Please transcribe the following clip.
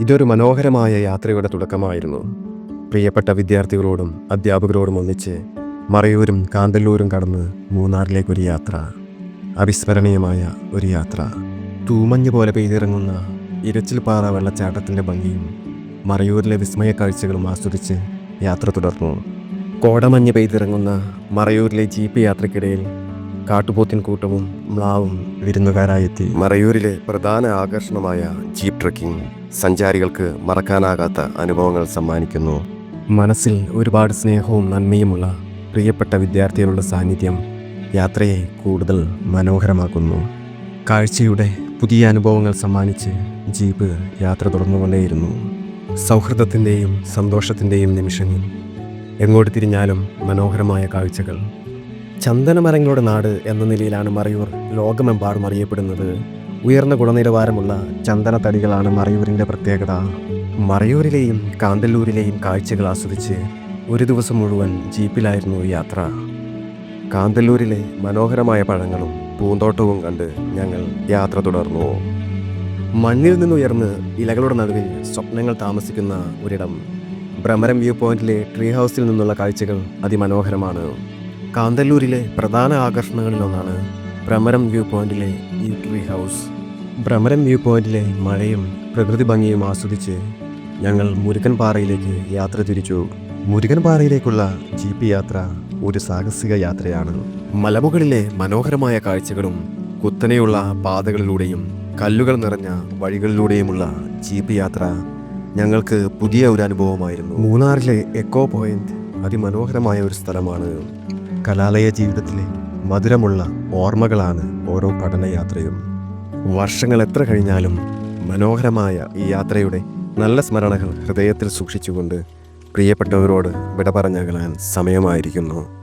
ഇതൊരു മനോഹരമായ യാത്രയുടെ തുടക്കമായിരുന്നു. പ്രിയപ്പെട്ട വിദ്യാർത്ഥികളോടും അധ്യാപകരോടും ഒന്നിച്ച് മറയൂരും കാന്തല്ലൂരും കടന്ന് മൂന്നാറിലേക്കൊരു യാത്ര. അവിസ്മരണീയമായ ഒരു യാത്ര. തൂമഞ്ഞ് പോലെ പെയ്തിറങ്ങുന്ന ഇരച്ചിൽപ്പാറ വെള്ളച്ചാട്ടത്തിന്റെ ഭംഗിയും മറയൂരിലെ വിസ്മയ കാഴ്ചകളും ആസ്വദിച്ച് യാത്ര തുടർന്നു. കോടമഞ്ഞ് പെയ്തിറങ്ങുന്ന മറയൂരിലെ ജീപ്പ് യാത്രക്കിടയിൽ കാട്ടുപോത്തിൻ കൂട്ടവും മ്ലാവും വിരുന്നുകാരായെത്തി മറയൂരിലെ പ്രധാന ആകർഷണമായ ജീപ്പ് ട്രക്കിംഗ് സഞ്ചാരികൾക്ക് മറക്കാനാകാത്ത അനുഭവങ്ങൾ സമ്മാനിക്കുന്നു. മനസ്സിൽ ഒരുപാട് സ്നേഹവും നന്മയുമുള്ള പ്രിയപ്പെട്ട വിദ്യാർത്ഥികളുടെ സാന്നിധ്യം യാത്രയെ കൂടുതൽ മനോഹരമാക്കുന്നു. കാഴ്ചയുടെ പുതിയ അനുഭവങ്ങൾ സമ്മാനിച്ച് ജീപ്പ് യാത്ര തുടർന്നുകൊണ്ടേയിരുന്നു. സൗഹൃദത്തിന്റെയും സന്തോഷത്തിന്റെയും നിമിഷങ്ങൾ എങ്ങോട്ട് തിരിഞ്ഞാലും മനോഹരമായ കാഴ്ചകൾ. ചന്ദനമരങ്ങളുടെ നാട് എന്ന നിലയിലാണ് മറയൂർ ലോകമെമ്പാടും അറിയപ്പെടുന്നത്. ഉയർന്ന ഗുണനിലവാരമുള്ള ചന്ദനത്തടികളാണ് മറയൂരിന്റെ പ്രത്യേകത. മറയൂരിലെയും കാന്തല്ലൂരിലെയും കാഴ്ചകൾ ആസ്വദിച്ച് ഒരു ദിവസം മുഴുവൻ ജീപ്പിലായിരുന്നു യാത്ര. കാന്തല്ലൂരിലെ മനോഹരമായ പഴങ്ങളും പൂന്തോട്ടവും കണ്ട് ഞങ്ങൾ യാത്ര തുടർന്നു. മണ്ണിൽ നിന്നുയർന്ന് ഇലകളുടെ നടുവിൽ സ്വപ്നങ്ങൾ താമസിക്കുന്ന ഒരിടം. ഭ്രമരം വ്യൂ പോയിന്റിലെ ട്രീ ഹൗസിൽ നിന്നുള്ള കാഴ്ചകൾ അതിമനോഹരമാണ്. കാന്തല്ലൂരിലെ പ്രധാന ആകർഷണങ്ങളിലൊന്നാണ് ഭ്രമരം വ്യൂ പോയിന്റിലെ ഈ ട്രീ ഹൗസ്. ഭ്രമരം വ്യൂ പോയിന്റിലെ മഴയും പ്രകൃതി ഭംഗിയും ആസ്വദിച്ച് ഞങ്ങൾ മുരുകൻ പാറയിലേക്ക് യാത്ര തിരിച്ചു. മുരുകൻ പാറയിലേക്കുള്ള ജീപ്പ് യാത്ര ഒരു സാഹസിക യാത്രയാണ്. മലമുകളിലെ മനോഹരമായ കാഴ്ചകളും കുത്തനെയുള്ള പാതകളിലൂടെയും കല്ലുകൾ നിറഞ്ഞ വഴികളിലൂടെയുമുള്ള ജീപ്പ് യാത്ര ഞങ്ങൾക്ക് പുതിയ ഒരു അനുഭവമായിരുന്നു. മൂന്നാറിലെ എക്കോ പോയിന്റ് അതിമനോഹരമായ ഒരു സ്ഥലമാണ് കലാലയ ജീവിതത്തിലെ മധുരമുള്ള ഓർമ്മകളാണ് ഓരോ പഠനയാത്രയും വർഷങ്ങൾ എത്ര കഴിഞ്ഞാലും മനോഹരമായ ഈ യാത്രയുടെ നല്ല സ്മരണകൾ ഹൃദയത്തിൽ സൂക്ഷിച്ചുകൊണ്ട് പ്രിയപ്പെട്ടവരോട് വിട പറഞ്ഞകലാൻ സമയമായിരിക്കുന്നു.